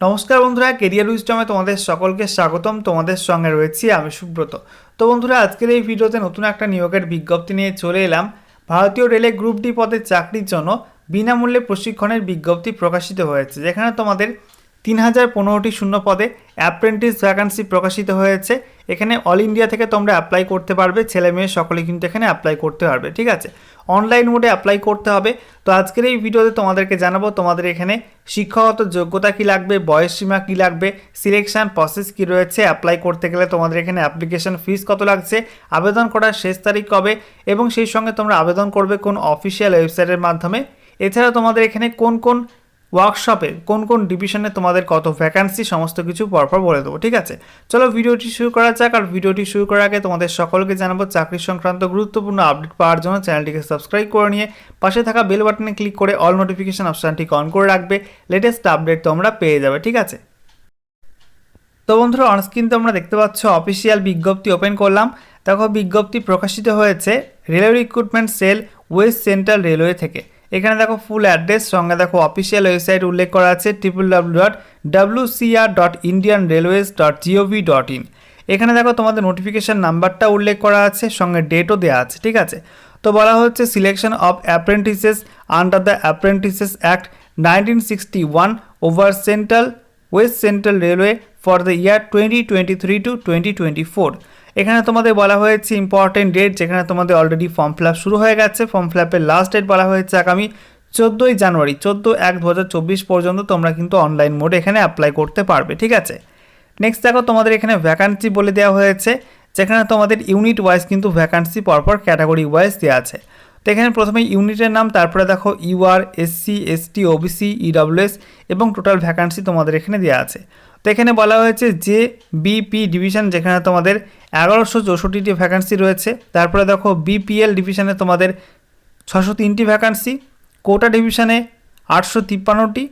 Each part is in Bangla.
নমস্কার বন্ধুরা কেরিয়ার উইস্টমে তোমাদের সকলকে স্বাগতম। তোমাদের সঙ্গে রয়েছি আমি সুব্রত। তো বন্ধুরা, আজকের এই ভিডিওতে নতুন একটা নিয়োগের বিজ্ঞপ্তি নিয়ে চলে এলাম। ভারতীয় রেলে গ্রুপ ডি পদের চাকরির জন্য বিনামূল্যে প্রশিক্ষণের বিজ্ঞপ্তি প্রকাশিত হয়েছে, যেখানে তোমাদের তিন হাজার পনেরোটি শূন্য পদে অ্যাপ্রেন্টিস ভ্যাকান্সি প্রকাশিত হয়েছে। এখানে অল ইন্ডিয়া থেকে তোমরা অ্যাপ্লাই করতে পারবে, ছেলে মেয়ে সকলে কিন্তু এখানে অ্যাপ্লাই করতে পারবে, ঠিক আছে? অনলাইন মোডে অ্যাপ্লাই করতে হবে। তো আজকের এই ভিডিওতে তোমাদেরকে জানাব, তোমাদের এখানে শিক্ষাগত যোগ্যতা কি লাগবে, বয়স সীমা কী লাগবে সিলেকশন প্রসেস কি রয়েছে অ্যাপ্লাই করতে গেলে তোমাদের এখানে অ্যাপ্লিকেশন ফিস কত লাগছে, আবেদন করার শেষ তারিখ কবে, এবং সেই সঙ্গে তোমরা আবেদন করবে কোন অফিসিয়াল ওয়েবসাইটের মাধ্যমে। এছাড়া তোমাদের এখানে কোন কোন ওয়ার্কশপে কোন কোন ডিভিশনে তোমাদের কত ভ্যাকান্সি সমস্ত কিছু পরপর বলে দেবো, ঠিক আছে? চলো ভিডিওটি শুরু করা যাক আর ভিডিওটি শুরু করার আগে তোমাদের সকলকে জানাব চাকরি সংক্রান্ত গুরুত্বপূর্ণ আপডেট পাওয়ার জন্য চ্যানেলটিকে সাবস্ক্রাইব করে নিয়ে পাশে থাকা বেল বাটনে ক্লিক করে অল নোটিফিকেশন অপশানটি অন করে রাখবে লেটেস্ট আপডেট তোমরা পেয়ে যাবে, ঠিক আছে? তো বন্ধুরা অনস্ক্রিন তোমরা দেখতে পাচ্ছ অফিসিয়াল বিজ্ঞপ্তি ওপেন করলাম। দেখো বিজ্ঞপ্তি প্রকাশিত হয়েছে railway recruitment cell west central railway থেকে। এখানে দেখো ফুল অ্যাড্রেস সঙ্গে দেখো অফিসিয়াল ওয়েবসাইট উল্লেখ করা আছে triple W dot W CR dot Indian railways dot GOV dot in এখানে দেখো তোমাদের নোটিফিকেশান নাম্বারটা উল্লেখ করা আছে, সঙ্গে ডেটও দেওয়া আছে, ঠিক আছে? তো বলা হচ্ছে selection of apprentices under the apprentices act nineteen sixty one over central west central railway for the year twenty twenty three to twenty twenty four এখানে তোমাদের বলা হয়েছে ইম্পর্টেন্ট ডেট যেখানে তোমাদের অলরেডি ফর্ম ফিল শুরু হয়ে গেছে। ফর্ম ফিল আপের লাস্ট ডেট বলা হয়েছে আগামী চোদ্দোই জানুয়ারি, চোদ্দ এক দু পর্যন্ত তোমরা কিন্তু অনলাইন মোডে এখানে অ্যাপ্লাই করতে পারবে, ঠিক আছে? নেক্সট দেখো, তোমাদের এখানে ভ্যাকান্সি বলে দেওয়া হয়েছে, যেখানে তোমাদের ইউনিট ওয়াইজ কিন্তু ভ্যাকান্সি পরপর ক্যাটাগরি ওয়াইজ দেওয়া আছে। তো এখানে প্রথমে ইউনিটের নাম, তারপরে দেখো UR SC ST OBC EWS এবং টোটাল ভ্যাকান্সি তোমাদের এখানে দেওয়া আছে। তো এখানে বলা হয়েছে যে বিপি ডিভিশন যেখানে তোমাদের এগারোশো চৌষট্টিটি ভ্যাকান্সি রয়েছে, তারপরে দেখো বিপিএল ডিভিশনে তোমাদের ছশো তিনটি ভ্যাকান্সি কোটা ডিভিশনে আটশো তিপ্পান্নটি।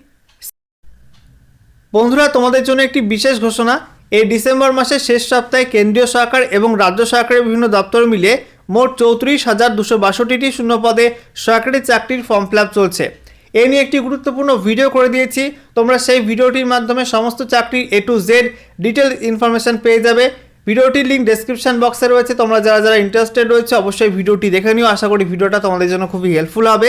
বন্ধুরা, তোমাদের জন্য একটি বিশেষ ঘোষণা, এই ডিসেম্বর মাসের শেষ সপ্তাহে কেন্দ্রীয় সরকার এবং রাজ্য সরকারের বিভিন্ন দপ্তর মিলে মোট চৌত্রিশ হাজার দুশো বাষট্টিটি শূন্য পদে সরকারি চাকরির ফর্ম ফিল চলছে। এ নিয়ে একটি গুরুত্বপূর্ণ ভিডিও করে দিয়েছি। তোমরা সেই ভিডিওটির মাধ্যমে সমস্ত চাকরির A to Z detail information পেয়ে যাবে। ভিডিওটির লিঙ্ক ডেসক্রিপশন বক্সে রয়েছে। তোমরা যারা যারা ইন্টারেস্টেড রয়েছে, অবশ্যই ভিডিওটি দেখে নিও। আশা করি ভিডিওটা তোমাদের জন্য খুবই হেল্পফুল হবে।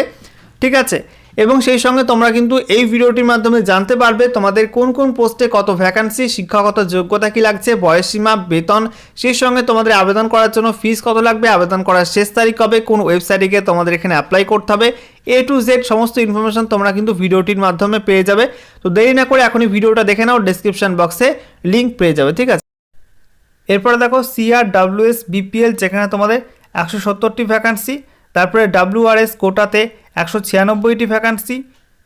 ঠিক আছে? এবং সেই সঙ্গে তোমরা কিন্তু এই ভিডিওটির মাধ্যমে জানতে পারবে তোমাদের কোন কোন পোস্টে কত ভ্যাকান্সি শিক্ষাগত যোগ্যতা কি লাগছে বয়সসীমা বেতন। সেই সঙ্গে তোমাদের আবেদন করার জন্য ফিস কত লাগবে, আবেদন করার শেষ তারিখ কবে, কোন ওয়েবসাইটে গিয়ে তোমাদের এখানে অ্যাপ্লাই করতে হবে এ টু জেড সমস্ত ইনফরমেশন তোমরা কিন্তু ভিডিওটির মাধ্যমে পেয়ে যাবে। তো দেরি না করে এখনই ভিডিওটা দেখে নাও ডেসক্রিপশন বক্সে লিঙ্ক পেয়ে যাবে, ঠিক আছে? এরপরে দেখো সিআর ডাব্লিউএস বিপিএল যেখানে তোমাদের একশো সত্তরটি ভ্যাকান্সি তারপরে ডাব্লিউআরএস কোটাতে একশো ছিয়ানব্বইটি ভ্যাকান্সি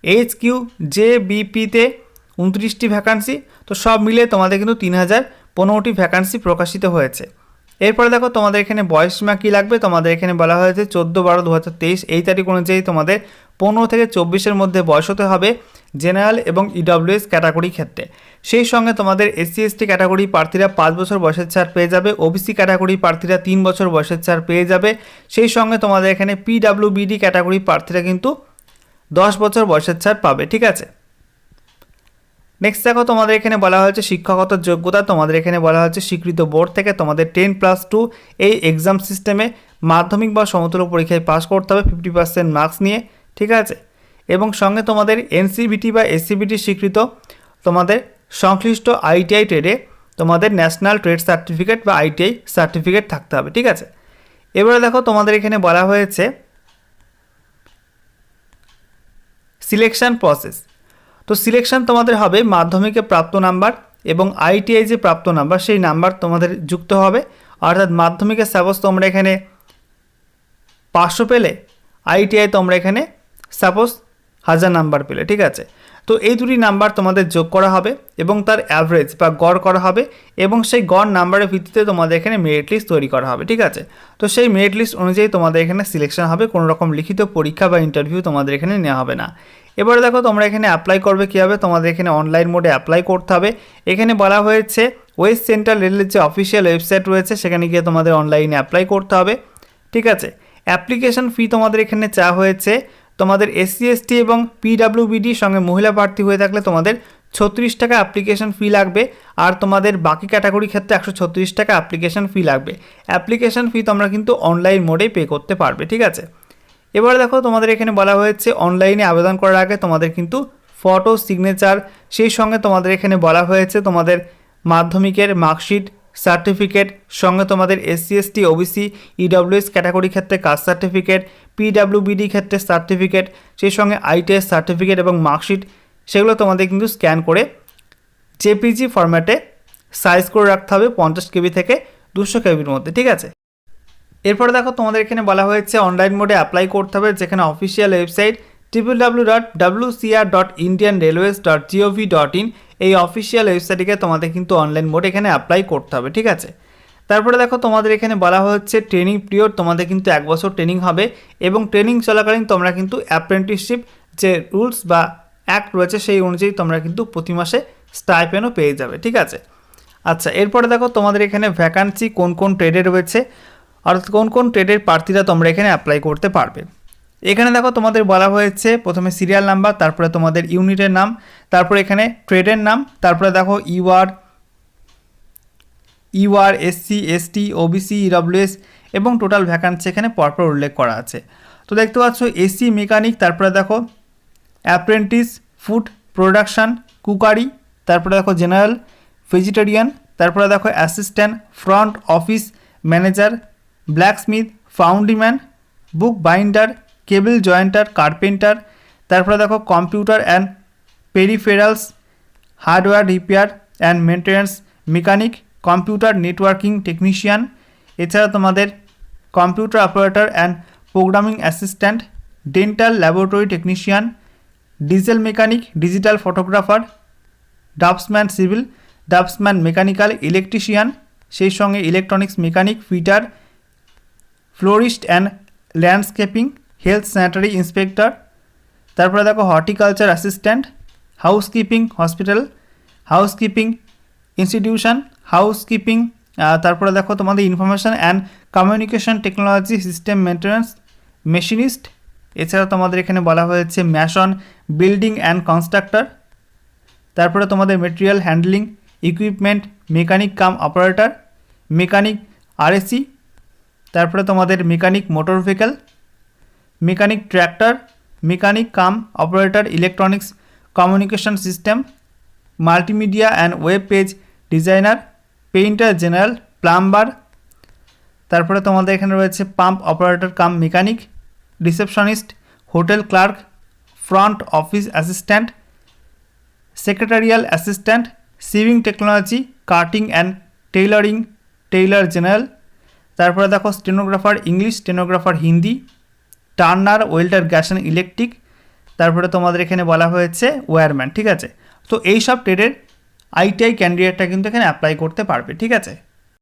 এইচ কিউ জে বিপিতে উনত্রিশটি ভ্যাকান্সি তো সব মিলে তোমাদের কিন্তু তিন হাজার পনেরোটি ভ্যাকান্সি প্রকাশিত হয়েছে। এরপরে দেখো, তোমাদের এখানে বয়সসীমা কী লাগবে? তোমাদের এখানে বলা হয়েছে চোদ্দ বারো দু তেইশ। এই তারিখ অনুযায়ী তোমাদের পনেরো থেকে চব্বিশের মধ্যে বয়স হতে হবে জেনারেল এবং ইডব্লিউএস ক্যাটাগরি ক্ষেত্রে। সেই সঙ্গে তোমাদের এসসি এসটি ক্যাটাগরি প্রার্থীরা পাঁচ বছর বয়সের ছাড় পেয়ে যাবে। ওবিসি ক্যাটাগরি প্রার্থীরা তিন বছর বয়সের ছাড় পেয়ে যাবে। সেই সঙ্গে তোমাদের এখানে পিডাব্লিউবিডি ক্যাটাগরি প্রার্থীরা কিন্তু দশ বছর বয়সের ছাড় পাবে, ঠিক আছে? নেক্সট দেখো, তোমাদের এখানে বলা হয়েছে শিক্ষাগত যোগ্যতা, তোমাদের এখানে বলা হয়েছে স্বীকৃত বোর্ড থেকে তোমাদের টেন প্লাস টু এই এক্সাম সিস্টেমে মাধ্যমিক বা সমতুল্য পরীক্ষায় পাস করতে হবে ফিফটি পার্সেন্ট মার্কস নিয়ে, ঠিক আছে? এবং সঙ্গে তোমাদের এনসিবিটি বা এসসিবিটি স্বীকৃত তোমাদের সংশ্লিষ্ট আইটিআই ট্রেডে তোমাদের ন্যাশনাল ট্রেড সার্টিফিকেট বা আইটিআই সার্টিফিকেট থাকতে হবে, ঠিক আছে? এবারে দেখো, তোমাদের এখানে বলা হয়েছে সিলেকশন প্রসেস তো সিলেকশান তোমাদের হবে মাধ্যমিকে প্রাপ্ত নাম্বার এবং আইটিআই যে প্রাপ্ত নাম্বার সেই নাম্বার তোমাদের যুক্ত হবে। অর্থাৎ মাধ্যমিকের সাপোজ তোমরা এখানে পাঁচশো পেলে আইটিআই তোমরা এখানে সাপোজ হাজার নাম্বার পেলে, ঠিক আছে? তো এই দুটি নাম্বার তোমাদের যোগ করা হবে এবং তার অ্যাভারেজ বা গড় করা হবে এবং সেই গড় নাম্বারের ভিত্তিতে তোমাদের এখানে মেরিট লিস্ট তৈরি করা হবে, ঠিক আছে? তো সেই মেরিট লিস্ট অনুযায়ী তোমাদের এখানে সিলেকশন হবে, কোনো রকম লিখিত পরীক্ষা বা ইন্টারভিউ তোমাদের এখানে নেওয়া হবে না। এবারে দেখো তোমরা এখানে অ্যাপ্লাই করবে কীভাবে? তোমাদের এখানে অনলাইন মোডে অ্যাপ্লাই করতে হবে। এখানে বলা হয়েছে ওয়েস্ট সেন্ট্রাল রেলের যে অফিসিয়াল ওয়েবসাইট রয়েছে, সেখানে গিয়ে তোমাদের অনলাইনে অ্যাপ্লাই করতে হবে, ঠিক আছে? অ্যাপ্লিকেশন ফি তোমাদের এখানে চা হয়েছে তোমাদের এসসি এসটি এবং পিডাব্লিউবিডি সঙ্গে মহিলা প্রার্থী হয়ে থাকলে তোমাদের ছত্রিশ টাকা অ্যাপ্লিকেশন ফি লাগবে। আর তোমাদের বাকি ক্যাটাগরি ক্ষেত্রে একশো ছত্রিশ টাকা অ্যাপ্লিকেশন ফি লাগবে। অ্যাপ্লিকেশন ফি তোমরা কিন্তু অনলাইন মোডেই পে করতে পারবে, ঠিক আছে? এবার দেখো, তোমাদের এখানে বলা হয়েছে অনলাইনে আবেদন করার আগে তোমাদের কিন্তু ফটো সিগনেচার সেই সঙ্গে তোমাদের এখানে বলা হয়েছে তোমাদের মাধ্যমিকের মার্কশিট সার্টিফিকেট, সঙ্গে তোমাদের SC ST OBC EWS category ক্ষেত্রে কাস্ট সার্টিফিকেট পিডাব্লিউবিডি ক্ষেত্রে সার্টিফিকেট, সেই সঙ্গে আইটিএস সার্টিফিকেট এবং মার্কশিট, সেগুলো তোমাদের কিন্তু স্ক্যান করে জেপিজি ফরম্যাটে সাইজ করে রাখতে হবে পঞ্চাশ কেবি থেকে দুশো কেবির মধ্যে, ঠিক আছে? এরপরে দেখো তোমাদের এখানে বলা হয়েছে অনলাইন মোডে অ্যাপ্লাই করতে হবে, যেখানে official website triple W dot W CR dot Indian railways dot GOV dot in এই অফিসিয়াল ওয়েবসাইটটিকে তোমাদের কিন্তু অনলাইন মোড এখানে অ্যাপ্লাই করতে হবে, ঠিক আছে? তারপরে দেখো তোমাদের এখানে বলা হচ্ছে ট্রেনিং পিরিয়ড তোমাদের কিন্তু এক বছর ট্রেনিং হবে এবং ট্রেনিং চলাকালীন তোমরা কিন্তু অ্যাপ্রেন্টিসশিপ যে রুলস বা অ্যাক্ট রয়েছে সেই অনুযায়ী তোমরা কিন্তু প্রতি মাসে স্টাইপেনও পেয়ে যাবে, ঠিক আছে? আচ্ছা এরপরে দেখো তোমাদের এখানে ভ্যাকান্সি কোন কোন ট্রেডে রয়েছে, অর্থাৎ কোন কোন ট্রেডের প্রার্থীরা তোমরা এখানে অ্যাপ্লাই করতে পারবে। এখানে দেখো তোমাদের বলা হয়েছে প্রথমে সিরিয়াল নাম্বার তারপরে তোমাদের ইউনিটের নাম, তারপরে এখানে ট্রেডের নাম, তারপরে দেখো UR UR SC ST OBC EWS এবং টোটাল ভ্যাকান্সি এখানে পরপর উল্লেখ করা আছে। তো দেখতে পাচ্ছ এসি মেকানিক তারপরে দেখো অ্যাপ্রেন্টিস ফুড প্রোডাকশান কুকারি তারপরে দেখো জেনারেল ভেজিটেরিয়ান তারপরে দেখো assistant front office manager blacksmith foundryman book binder cable jointer, carpenter, তারপরে দেখো computer and peripherals hardware repair and maintenance mechanic computer networking technician এছাড়া তোমাদের computer operator and programming assistant dental laboratory technician diesel mechanic digital photographer draughtsman civil draughtsman mechanical electrician সেই সঙ্গে electronics mechanic fitter florist and landscaping health sanitary inspector তারপরে দেখো horticulture assistant housekeeping hospital housekeeping institution housekeeping তারপরে দেখো তোমাদের information and communication technology system maintenance machinist এছাড়া তোমাদের এখানে বলা হয়েছে ম্যাশন বিল্ডিং অ্যান্ড কনস্ট্রাক্টর তারপরে তোমাদের material handling equipment mechanic cum operator mechanic RAC তারপরে তোমাদের mechanic motor vehicle mechanic tractor, mechanic cum operator, electronics communication system, multimedia and web page designer, painter general, plumber. তারপরে তোমাদের এখানে রয়েছে pump operator, cum mechanic, receptionist, hotel clerk, front office assistant, secretarial assistant, sewing technology, cutting and tailoring, tailor general. তারপরে দেখো stenographer, English stenographer, Hindi. Turner, welder gas and electric, তারপরে তোমাদের এখানে বলা হয়েছে ওয়্যারম্যান ঠিক আছে? তো এই সব ট্রেডের আইটিআই ক্যান্ডিডেটটা কিন্তু এখানে অ্যাপ্লাই করতে পারবে, ঠিক আছে?